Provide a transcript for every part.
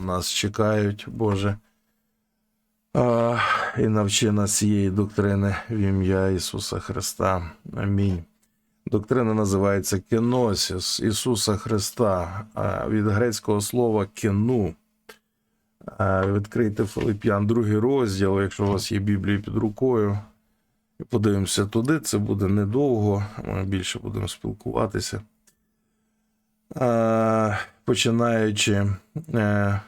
нас чекають, Боже. А, і навчи нас цієї доктрини в ім'я Ісуса Христа. Амінь. Доктрина називається кеносіс Ісуса Христа від грецького слова кену. Відкрийте Филип'ян, другий розділ, якщо у вас є Біблія під рукою. Подивимося туди, це буде недовго, ми більше будемо спілкуватися. Починаючи е,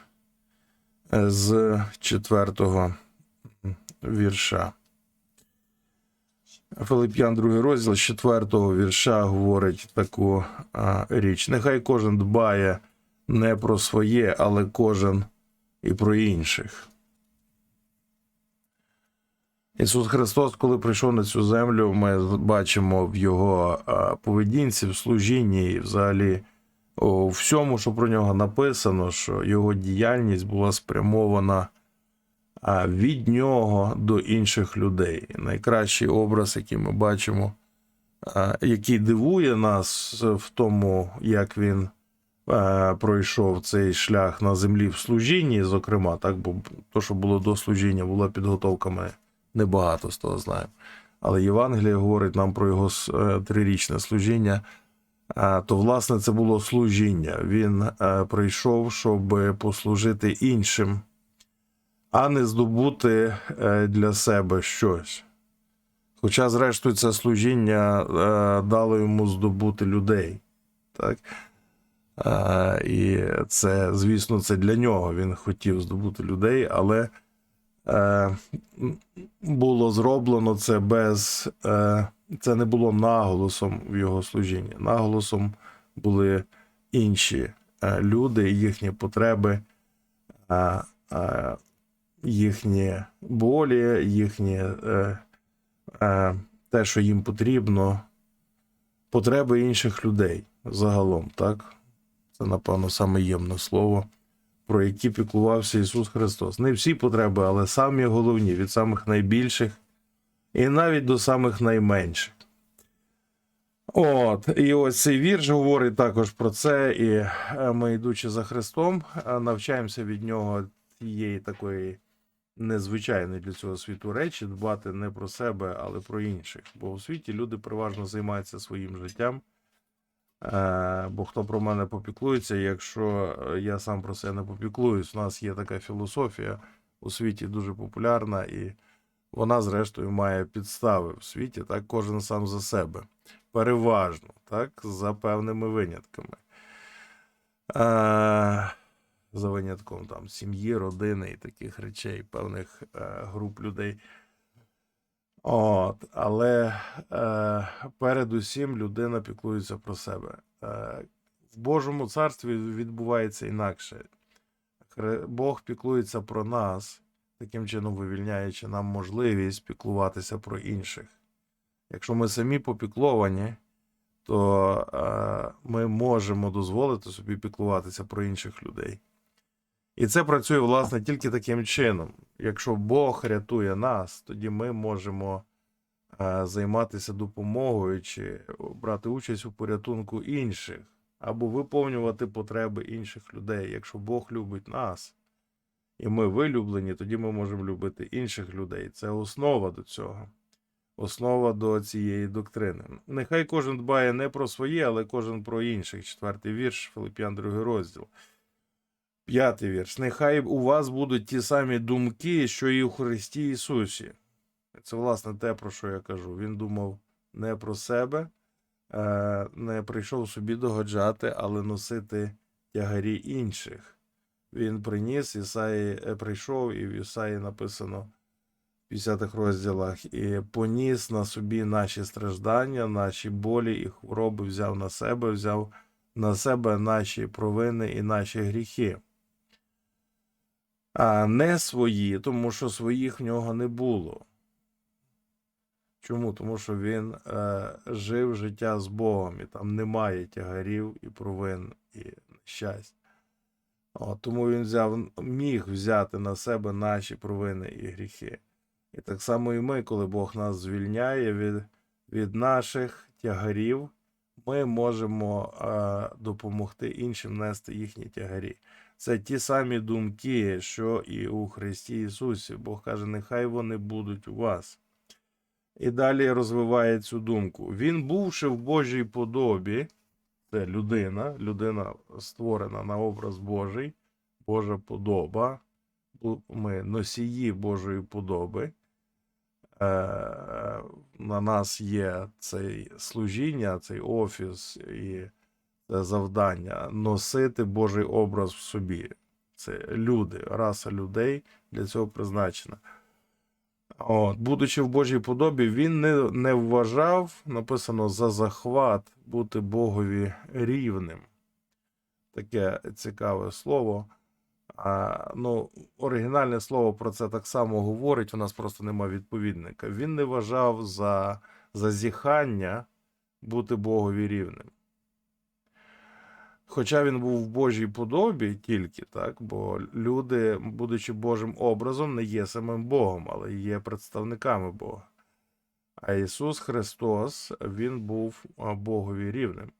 з четвертого вірша. Филип'ян, другий розділ з четвертого вірша говорить таку а, річ. Нехай кожен дбає не про своє, але кожен і про інших. Ісус Христос, коли прийшов на цю землю, ми бачимо в його поведінці, в служінні і взагалі у всьому, що про нього написано, що його діяльність була спрямована від нього до інших людей. Найкращий образ, який ми бачимо, який дивує нас в тому, як він пройшов цей шлях на землі в служінні, зокрема, так, бо то, що було до служіння, була підготовка, ми небагато з того знаємо. Але Євангеліє говорить нам про його е, трирічне служіння. То власне це було служіння. Він е, прийшов, щоб послужити іншим, а не здобути е, для себе щось. Хоча, зрештою, це служіння е, дало йому здобути людей. Так? І це, звісно, це для нього. Він хотів здобути людей, але було зроблено це без. Це не було наголосом в його служінні. Наголосом були інші е, люди, їхні потреби, е, е, їхні болі, їхні те, що їм потрібно, потреби інших людей загалом, так? Це, напевно, саме ємне слово, про які піклувався Ісус Христос. Не всі потреби, але самі головні, від самих найбільших і навіть до самих найменших. От, і ось цей вірш говорить також про це, і е, ми, йдучи за Христом, е, навчаємося від нього тієї такої незвичайної для цього світу речі, дбати не про себе, але про інших. Бо у світі люди переважно займаються своїм життям. Е, Бо хто про мене попіклується, якщо я сам про себе не попіклуюсь, у нас є така філософія у світі дуже популярна, і вона, зрештою, має підстави в світі, так, кожен сам за себе. Переважно, так, за певними винятками. Е, за винятком там сім'ї, родини і таких речей, певних е, груп людей. От, але е, передусім людина піклується про себе. Е, в Божому царстві відбувається інакше. Бог піклується про нас, таким чином вивільняючи нам можливість піклуватися про інших. Якщо ми самі попікловані, то е, ми можемо дозволити собі піклуватися про інших людей. І це працює, власне, тільки таким чином. Якщо Бог рятує нас, тоді ми можемо е, займатися допомогою чи брати участь у порятунку інших, або виповнювати потреби інших людей. Якщо Бог любить нас, і ми вилюблені, тоді ми можемо любити інших людей. Це основа до цього, основа до цієї доктрини. Нехай кожен дбає не про своє, але кожен про інших. Четвертий вірш, Филип'ян, другий розділ. П'ятий вірш. Нехай у вас будуть ті самі думки, що і у Христі Ісусі. Це, власне, те, про що я кажу. Він думав не про себе, е, не прийшов собі догоджати, але носити тягарі інших. Він приніс, Ісаї е, прийшов, і в Ісаї написано 50 розділах, і поніс на собі наші страждання, наші болі і хвороби взяв на себе, взяв на себе наші провини і наші гріхи. А не свої, тому що своїх в нього не було. Чому? Тому що він е, жив життя з Богом, і там немає тягарів і провин і щастя. Тому він взяв, міг взяти на себе наші провини і гріхи. І так само і ми, коли Бог нас звільняє від, від наших тягарів, ми можемо е, допомогти іншим нести їхні тягарі. Це ті самі думки, що і у Христі Ісусі. Бог каже, нехай вони будуть у вас. І далі розвиває цю думку. Він, бувши в Божій подобі, це людина, людина створена на образ Божий, Божа подоба. Ми носії Божої подоби. Е, На нас є цей служіння, цей офіс і це завдання носити Божий образ в собі. Це люди, раса людей для цього призначена. От, будучи в Божій подобі, він не, не вважав, написано, за захват бути Богові рівним. Таке цікаве слово. А, ну, оригінальне слово про це так само говорить, у нас просто нема відповідника. Він не вважав за зазіхання бути Богові рівним. Хоча він був в Божій подобі тільки, так, бо люди, будучи Божим образом, не є самим Богом, але є представниками Бога. А Ісус Христос, Він був Богові рівним.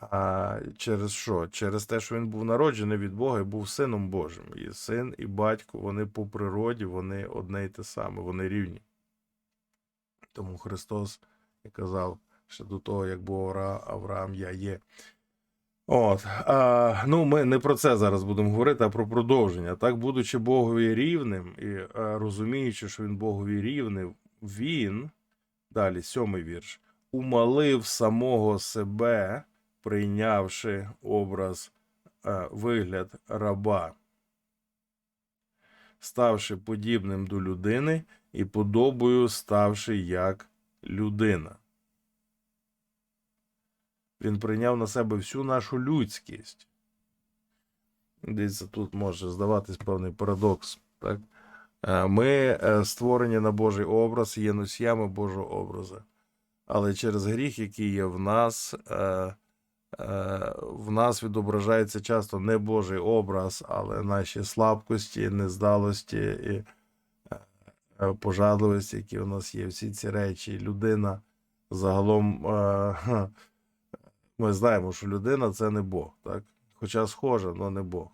А через що? Через те, що він був народжений від Бога і був сином Божим. І син, і батько, вони по природі, вони одне й те саме, вони рівні. Тому Христос і казав, ще до того, як був Авраам, я є. От, а, ну, ми не про це зараз будемо говорити, а про продовження. Так, будучи Богові рівним і е, розуміючи, що він Богові рівний, він, далі, сьомий вірш, умалив самого себе, прийнявши образ, е, вигляд раба, ставши подібним до людини і подобою ставши як людина. Він прийняв на себе всю нашу людськість. Дивіться, тут може здаватись певний парадокс. Так? Е, Ми е, створені на Божий образ, є носіями Божого образу. Але через гріх, який є в нас, в нас відображається часто не Божий образ, але наші слабкості, нездалості і е, е, пожадливості, які у нас є. Всі ці речі. Людина загалом. е, ми знаємо, що людина це не Бог, так? Хоча схожа, але не Бог.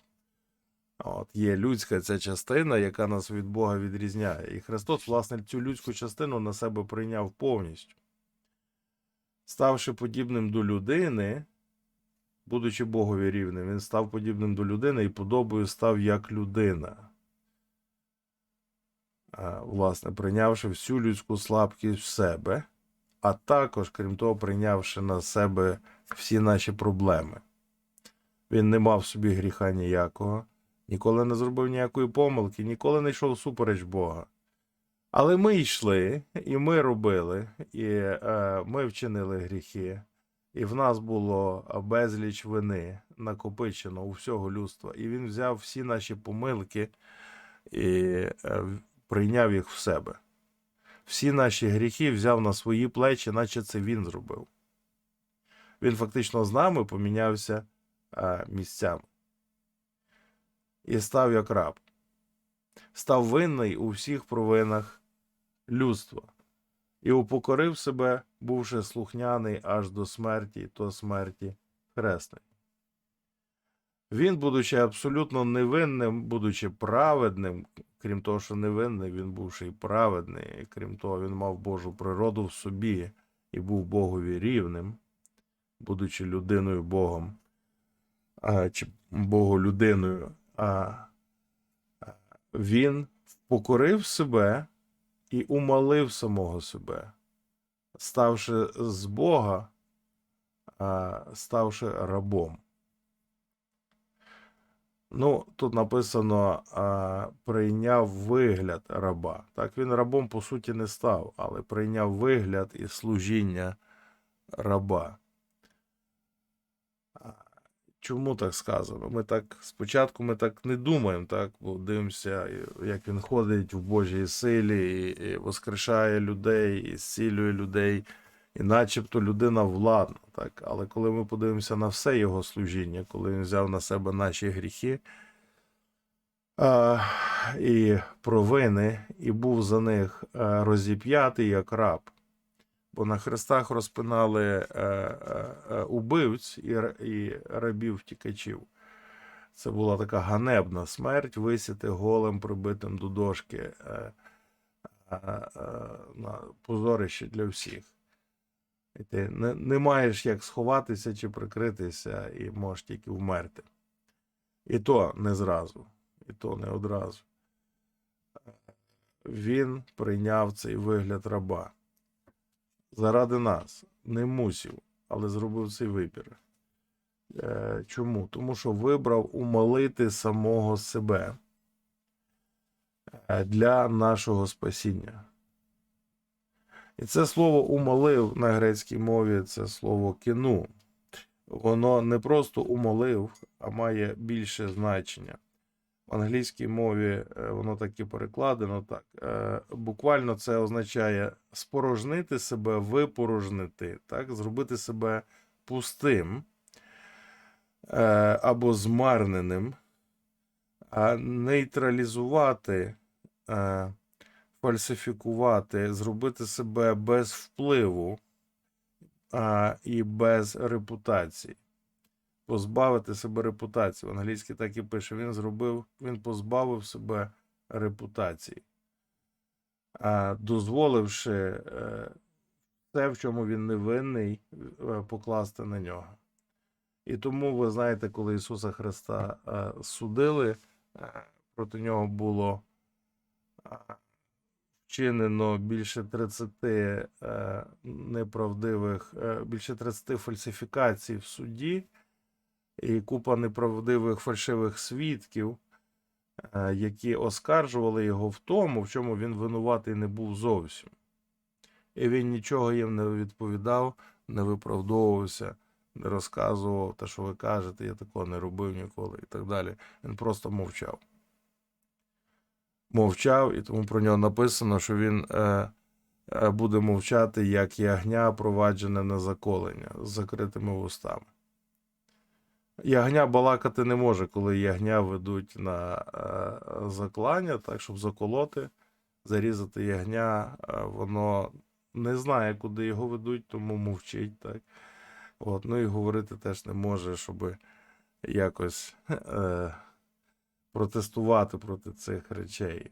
От, є людська ця частина, яка нас від Бога відрізняє. І Христос, власне, цю людську частину на себе прийняв повністю. Ставши подібним до людини, будучи Богові рівним, він став подібним до людини і подобою став як людина. Власне, прийнявши всю людську слабкість в себе, а також, крім того, прийнявши на себе всі наші проблеми. Він не мав в собі гріха ніякого, ніколи не зробив ніякої помилки, ніколи не йшов супереч Бога. Але ми йшли, і ми робили, і е, ми вчинили гріхи, і в нас було безліч вини накопичено у всього людства. І він взяв всі наші помилки і е, прийняв їх в себе. Всі наші гріхи взяв на свої плечі, наче це він зробив. Він фактично з нами помінявся місцями. І став як раб. Став винний у всіх провинах людства. І упокорив себе, бувши слухняний аж до смерті, то смерті хресної. Він, будучи абсолютно невинним, будучи праведним, крім того, що невинний, він був ще й праведний, і крім того, він мав Божу природу в собі і був Богові рівним, будучи людиною Богом, а, чи Богу людиною, а, а, він покорив себе і умалив самого себе, ставши з Бога, ставши рабом. Ну, тут написано, прийняв вигляд раба. Так, він рабом по суті не став, але прийняв вигляд і служіння раба. Чому так сказано? Ми так спочатку ми так не думаємо, так, бо дивимося, як він ходить в Божій силі і, і воскрешає людей, і зцілює людей, і начебто людина владна. Так? Але коли ми подивимося на все його служіння, коли він взяв на себе наші гріхи а, і провини, і був за них розіп'ятий як раб. Бо на хрестах розпинали е, е, е, убивць і, і рабів втікачів. Це була така ганебна смерть висіти голим, прибитим до дошки е, е, е, на позорище для всіх. І ти не, не маєш як сховатися чи прикритися, і можеш тільки вмерти. І то не зразу, і то не одразу. Він прийняв цей вигляд раба. Заради нас не мусів, але зробив цей вибір. Е, Чому? Тому що вибрав умолити самого себе е, для нашого спасіння. І це слово умолив на грецькій мові це слово кіну. Воно не просто умолив, а має більше значення. Англійській мові е, воно так і перекладено так. Е, Буквально це означає спорожнити себе, випорожнити, так? зробити себе пустим е, або змарненим, а нейтралізувати, фальсифікувати, зробити себе без впливу і без репутації. Позбавити себе репутації. В англійській так і пише: він зробив, він позбавив себе репутації, дозволивши е, те, в чому він не винний, е, покласти на нього. І тому ви знаєте, коли Ісуса Христа е, судили, проти нього було вчинено більше 30 е, неправдивих, більше 30 фальсифікацій в суді, і купа неправдивих фальшивих свідків, е, які оскаржували його в тому, в чому він винуватий не був зовсім. І він нічого їм не відповідав, не виправдовувався, не розказував те, що ви кажете, я такого не робив ніколи і так далі. Він просто мовчав. Мовчав, і тому про нього написано, що він е, е, буде мовчати, як ягня, проваджене на заколення з закритими вустами. Ягня балакати не може, коли ягня ведуть на е, заклання, так, щоб заколоти, зарізати ягня, е, воно не знає, куди його ведуть, тому мовчить. Так. От, ну і говорити теж не може, щоб якось е, протестувати проти цих речей.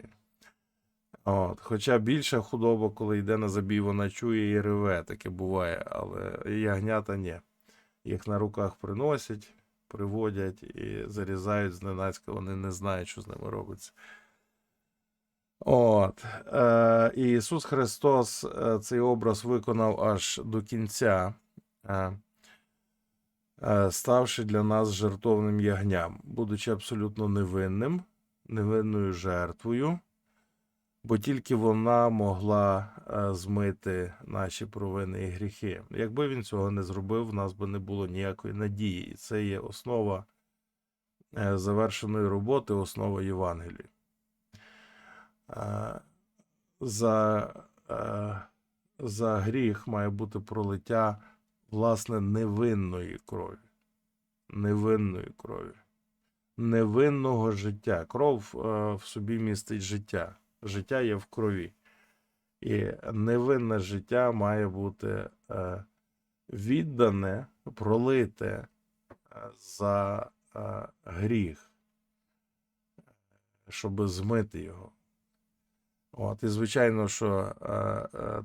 От. Хоча більша худоба, коли йде на забій, вона чує і реве, таке буває, але ягнята ні. Їх на руках приносять, приводять і зарізають зненацька, вони не знають, що з ними робиться. От. Е, Ісус Христос е, цей образ виконав аж до кінця, е, е, ставши для нас жертовним ягням, будучи абсолютно невинним, невинною жертвою, бо тільки вона могла е, змити наші провини і гріхи. Якби він цього не зробив, в нас би не було ніякої надії. І це є основа е, завершеної роботи, основа Євангелії. Е, За, за гріх має бути пролиття власне невинної крові. Невинної крові. Невинного життя. Кров в собі містить життя. Життя є в крові. І невинне життя має бути е, віддане, пролите е, за е, гріх, щоб змити його. От, і звичайно, що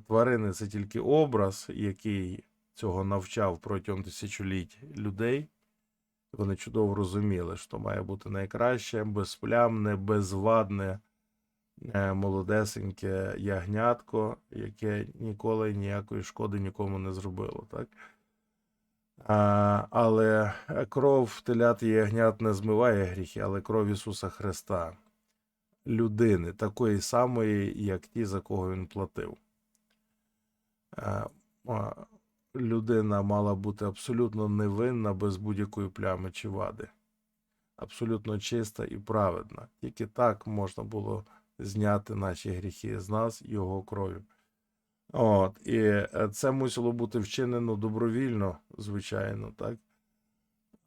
тварини це тільки образ, який цього навчав протягом тисячоліть людей. Вони чудово розуміли, що має бути найкраще, безплямне, безвадне, молодесеньке ягнятко, яке ніколи ніякої шкоди нікому не зробило. Так? А, але кров телят і ягнят не змиває гріхи, але кров Ісуса Христа людини, такої самої, як ті, за кого він платив. Е, а, Людина мала бути абсолютно невинна, без будь-якої плями чи вади. Абсолютно чиста і праведна. Тільки так можна було зняти наші гріхи з нас його кров'ю. От, і е, це мусило бути вчинено добровільно, звичайно, так?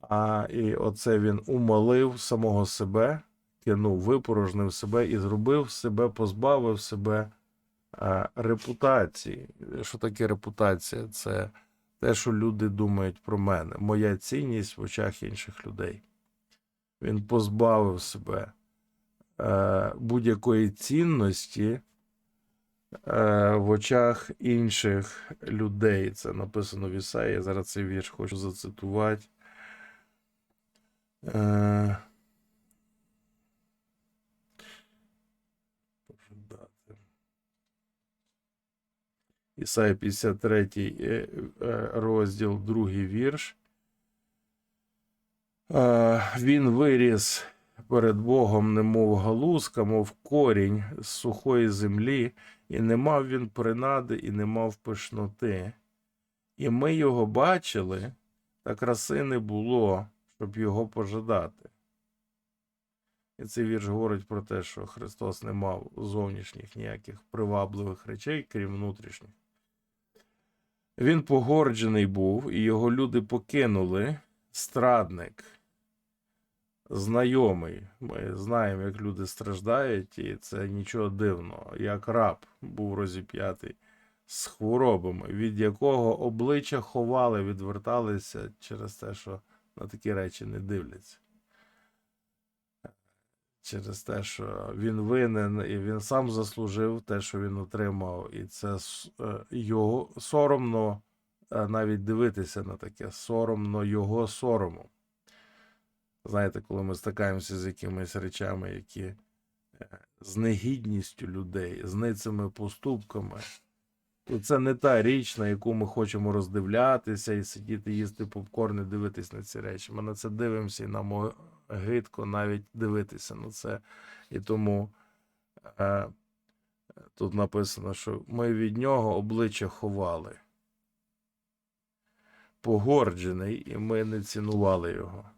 А і оце він умолив самого себе, кинув, випорожнив себе і зробив себе, позбавив себе а, репутації. Що таке репутація? Це те, що люди думають про мене, моя цінність в очах інших людей. Він позбавив себе е, будь-якої цінності е, в очах інших людей. Це написано в Ісаї. Я зараз цей вірш хочу зацитувати. Е, дати. 53 е, е, розділ, другий вірш. Е, Він виріс перед Богом, немов галузка, мов корінь з сухої землі, і не мав він принади, і не мав пишноти. І ми його бачили, та краси не було, щоб його пожадати. І цей вірш говорить про те, що Христос не мав зовнішніх ніяких привабливих речей, крім внутрішніх. Він погорджений був, і його люди покинули страдник, знайомий. Ми знаємо, як люди страждають, і це нічого дивного. Як раб був розіп'ятий з хворобами, від якого обличчя ховали, відверталися через те, що на такі речі не дивляться. Через те, що він винен, і він сам заслужив те, що він отримав, і це е, його соромно е, навіть дивитися на таке, соромно його сорому. Знаєте, коли ми стикаємося з якимись речами, які е, з негідністю людей, з ницими поступками, то це не та річ, на яку ми хочемо роздивлятися і сидіти, їсти попкорн і дивитись на ці речі. Ми на це дивимося і нам гидко навіть дивитися на це. І тому е, тут написано, що ми від нього обличчя ховали. Погорджений, і ми не цінували його.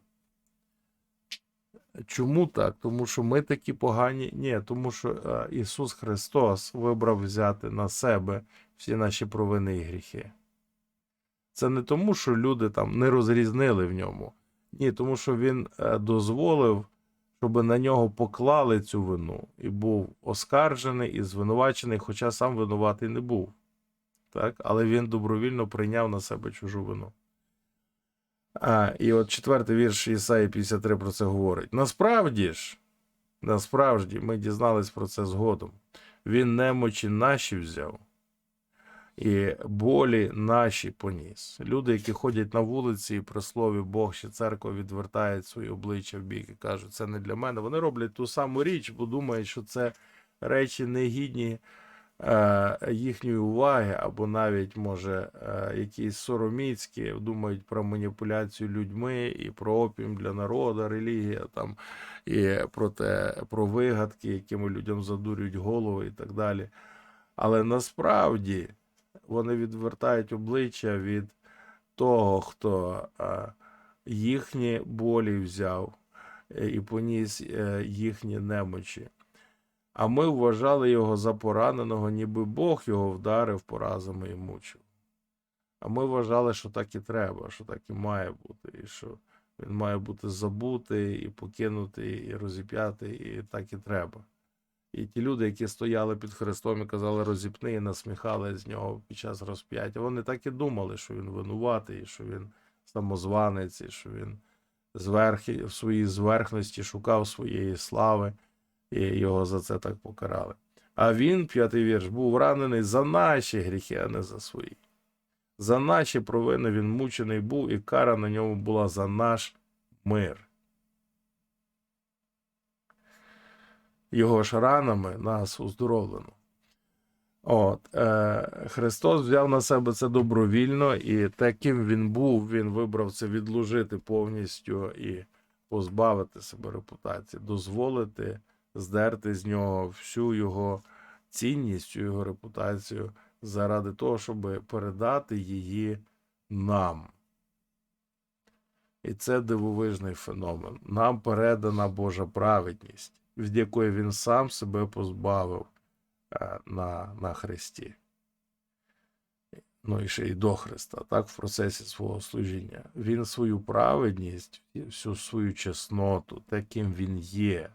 Чому так? Тому що ми такі погані. Ні, тому що е, Ісус Христос вибрав взяти на себе всі наші провини і гріхи. Це не тому, що люди там не розрізнили в ньому. Ні, тому що Він е, дозволив, щоб на нього поклали цю вину і був оскаржений і звинувачений, хоча сам винуватий не був. Так? Але він добровільно прийняв на себе чужу вину. А, і от четвертий вірш Ісаї 53 про це говорить. Насправді ж, насправді, ми дізнались про це згодом. Він немочі наші взяв, і болі наші поніс. Люди, які ходять на вулиці і при слові Бог чи церква відвертають свої обличчя в бік і кажуть, це не для мене. Вони роблять ту саму річ, бо думають, що це речі негідні їхньої уваги, або навіть, може, е, якісь сороміцькі, думають про маніпуляцію людьми і про опім для народу, релігія там, і про те, про вигадки, якими людям задурюють голови і так далі. Але насправді вони відвертають обличчя від того, хто е, їхні болі взяв е, і поніс е, їхні немочі. А ми вважали його за пораненого, ніби Бог його вдарив поразами і мучив. А ми вважали, що так і треба, що так і має бути, і що він має бути забутий, і покинутий, і розіп'ятий, і так і треба. І ті люди, які стояли під Христом і казали розіпни, і насміхали з нього під час розп'яття, вони так і думали, що він винуватий, що він самозванець, і що він зверхи, в своїй зверхності шукав своєї слави, його за це так покарали. А він, п'ятий вірш, був ранений за наші гріхи, а не за свої. За наші провини він мучений був, і кара на ньому була за наш мир. Його ж ранами нас уздоровлено. От, е, Христос взяв на себе це добровільно, і таким він був, він вибрав це відложити повністю і позбавити себе репутації, дозволити здерти з нього всю його цінність, його репутацію заради того, щоб передати її нам. І це дивовижний феномен. Нам передана Божа праведність, від якої він сам себе позбавив е, на, на Христі. Ну і ще й до Христа, так, в процесі свого служіння. Він свою праведність, всю свою чесноту, таким він є,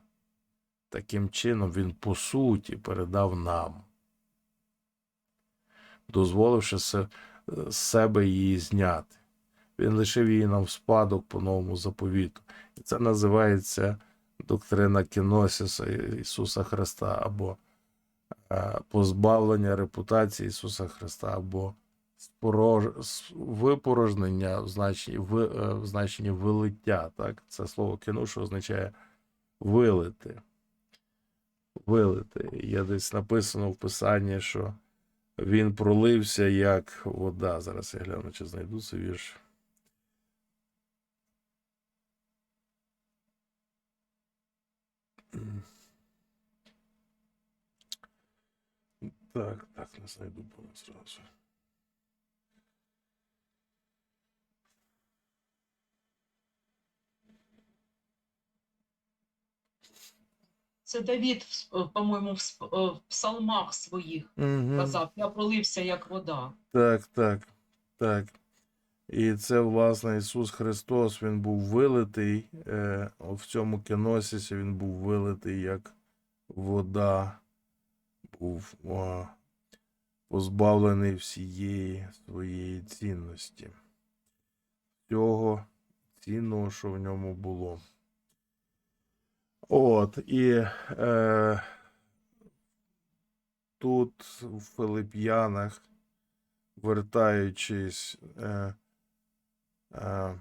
таким чином він по суті передав нам, дозволивши себе її зняти. Він лишив її нам в спадок по новому заповіту. І це називається доктрина кіносіса Ісуса Христа, або е, позбавлення репутації Ісуса Христа, або випорожнення в значенні, в, е, в значенні вилиття. Так? Це слово кіно, означає вилити. Вилити. Є десь написано в Писанні, що він пролився як вода. Зараз я гляну, чи знайду цей вірш. Так, так, не знайду бо зразу. Це Давід, по-моєму, в е, в псалмах своїх Угу. казав, я пролився як вода. Так, так, так. І це, власне, Ісус Христос, Він був вилитий е, в цьому кеносісі, Він був вилитий як вода, був о, позбавлений всієї своєї цінності, всього цінного, що в ньому було. От, і е, тут в Филип'янах вертаючись е, е,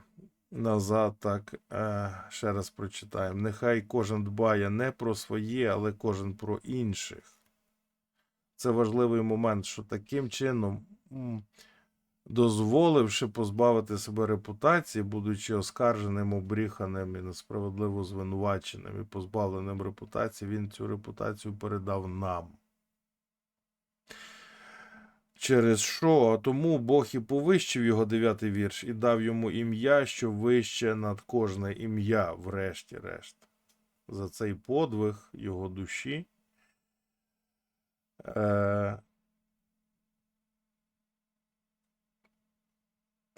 назад, так е, ще раз прочитаємо. Нехай кожен дбає не про своє, але кожен про інших. Це важливий момент, що таким чином, дозволивши позбавити себе репутації, будучи оскарженим, обріханим і несправедливо звинуваченим і позбавленим репутації, він цю репутацію передав нам. Через що? Тому Бог і повищив його дев'ятий вірш і дав йому ім'я, що вище над кожне ім'я, врешті-решт. За цей подвиг його душі. Е,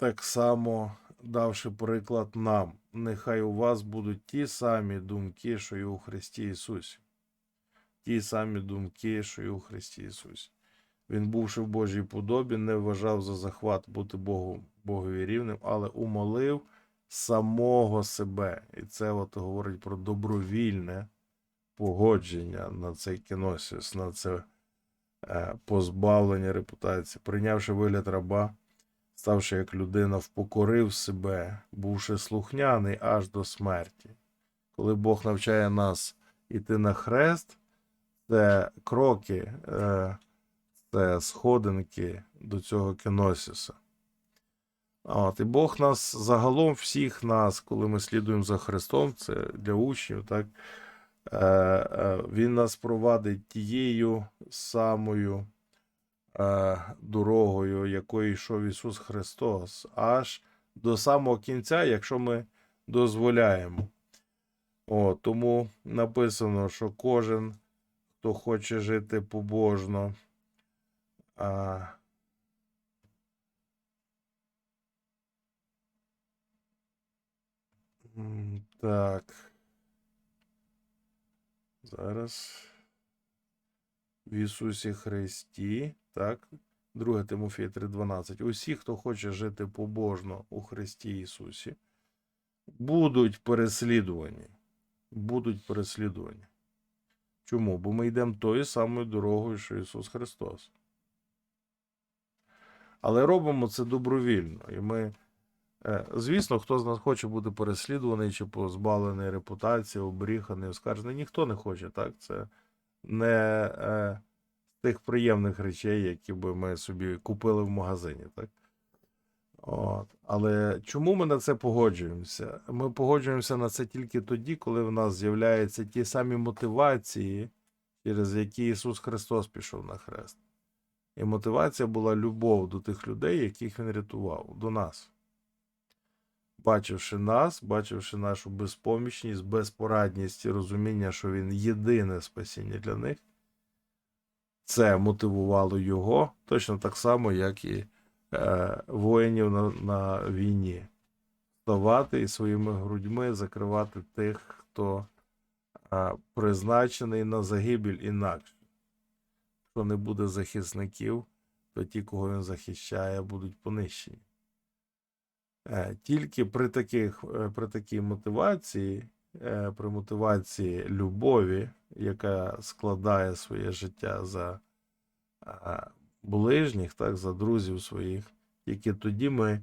так само давши приклад нам, нехай у вас будуть ті самі думки, що і у Христі Ісусі. Ті самі думки, що і у Христі Ісусі. Він, бувши в Божій подобі, не вважав за захват бути Богу, Богові рівним, але умолив самого себе. І це от говорить про добровільне погодження на цей кіносіс, на це е, позбавлення репутації, прийнявши вигляд раба, ставши як людина, впокорив себе, бувши слухняний аж до смерті. Коли Бог навчає нас іти на хрест, це кроки. Е, це сходинки до цього кеносіса. От, і Бог нас загалом, всіх нас, коли ми слідуємо за Христом, це для учнів, так, е, е, Він нас провадить тією самою дорогою, якою йшов Ісус Христос, аж до самого кінця, якщо ми дозволяємо. О, тому написано, що кожен, хто хоче жити побожно, а... Так. Зараз. В Ісусі Христі, так. 2 Тимофія 3:12. Усі, хто хоче жити побожно у Христі Ісусі, будуть переслідувані. Будуть переслідувані. Чому? Бо ми йдемо тою самою дорогою, що Ісус Христос. Але робимо це добровільно. І ми, е, звісно, хто з нас хоче бути переслідуваний чи позбавлений репутації, обріханий, оскаржений, ніхто не хоче, так? Це не е, тих приємних речей, які би ми собі купили в магазині, так? От. Але чому ми на це погоджуємося? Ми погоджуємося на це тільки тоді, коли в нас з'являються ті самі мотивації, через які Ісус Христос пішов на хрест. І мотивація була любов до тих людей, яких він рятував, до нас. Бачивши нас, бачивши нашу безпомічність, безпорадність і розуміння, що він єдине спасіння для них, це мотивувало його точно так само, як і е, воїнів на, на війні. Вставати і своїми грудьми закривати тих, хто е, призначений на загибель інакше. Якщо не буде захисників, то ті, кого він захищає, будуть понищені. Е, Тільки при таких, е, при такій мотивації, при мотивації любові, яка складає своє життя за е, ближніх, так, за друзів своїх, тільки тоді ми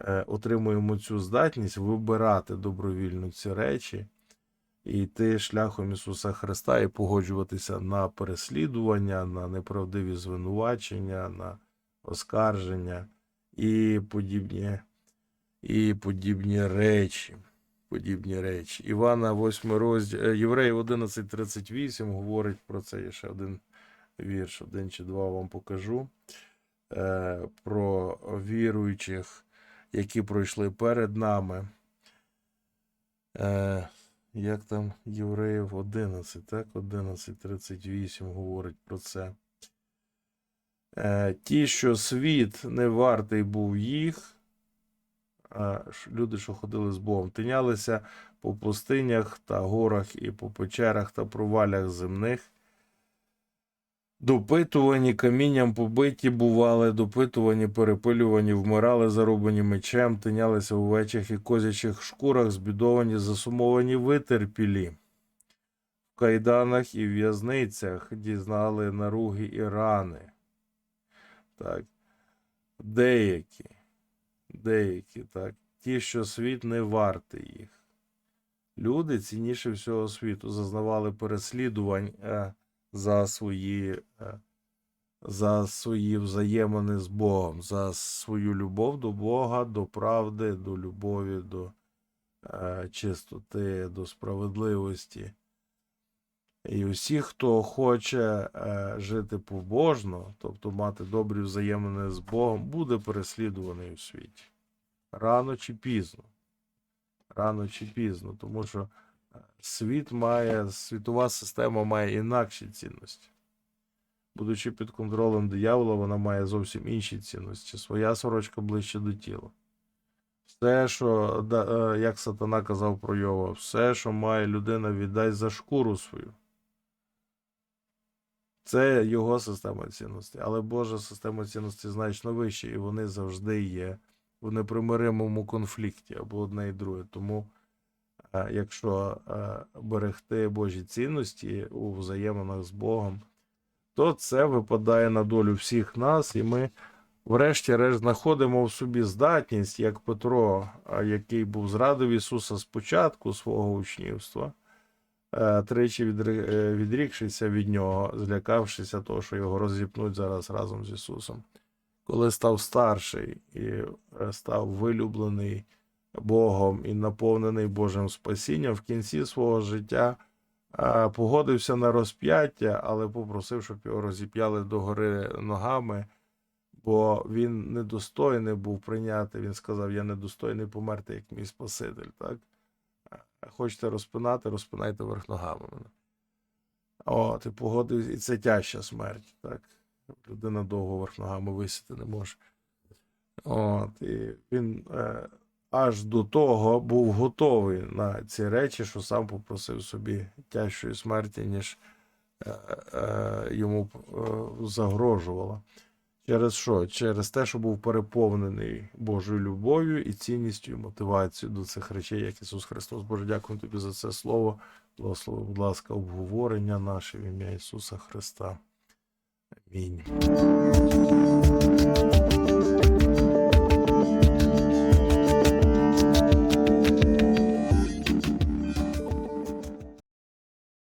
е, отримуємо цю здатність вибирати добровільно ці речі і йти шляхом Ісуса Христа і погоджуватися на переслідування, на неправдиві звинувачення, на оскарження і подібні, і подібні речі. Подібні речі. Івана 8 розділ, Євреїв 11.38 говорить про це. Є ще один вірш, один чи два вам покажу. Е, про віруючих, які пройшли перед нами. Е, як там Євреїв 11, так? 11.38 говорить про це. Е, ті, що світ не вартий був їх, люди, що ходили з Богом, тинялися по пустинях та горах і по печерах та провалях земних. Допитувані камінням побиті бували, допитувані, перепилювані, вмирали зарубані мечем, тинялися у вечах і козячих шкурах, збідовані, засумовані, витерпілі. В кайданах і в'язницях дізнали наруги і рани. Так. Деякі, деякі, так, ті, що світ не вартий їх. Люди цінніше всього світу зазнавали переслідувань е, за свої, е, за свої взаємини з Богом, за свою любов до Бога, до правди, до любові, до е, чистоти, до справедливості. І усі, хто хоче жити побожно, тобто мати добрі взаємини з Богом, буде переслідуваний у світі. Рано чи пізно. Рано чи пізно, тому що е, світ має, світова система має інакші цінності. Будучи під контролем диявола, вона має зовсім інші цінності. Своя сорочка ближче до тіла. Все, що, е, як сатана казав про Йова, все, що має людина, віддай за шкуру свою. Це його система цінностей. Але Божа система цінностей значно вища, і вони завжди є в непримиримому конфлікті або одне і друге. Тому, е, якщо е, берегти Божі цінності у взаєминах з Богом, то це випадає на долю всіх нас, і ми, врешті-решт, знаходимо в собі здатність, як Петро, а, який був зрадив Ісуса спочатку свого учнівства, е, тричі е, відрікшися від нього, злякавшися того, що його розіпнуть зараз разом з Ісусом. Коли став старший і е, став вилюблений Богом і наповнений Божим спасінням, в кінці свого життя погодився на розп'яття, але попросив, щоб його розіп'яли догори ногами, бо він недостойний був прийняти. Він сказав: Я недостойний померти, як мій Спаситель. Так? Хочете розпинати, розпинайте верх ногами мене. От, і погодився, і це тяжча смерть. Так? Людина довго верх ногами висіти не може. От, і він е, аж до того був готовий на ці речі, що сам попросив собі тяжчої смерті, ніж е, е, йому е, загрожувало. Через що? Через те, що був переповнений Божою любов'ю і цінністю, і мотивацією до цих речей, як Ісус Христос. Боже, дякую тобі за це слово. Благослови, будь ласка, обговорення наше в ім'я Ісуса Христа. Амінь.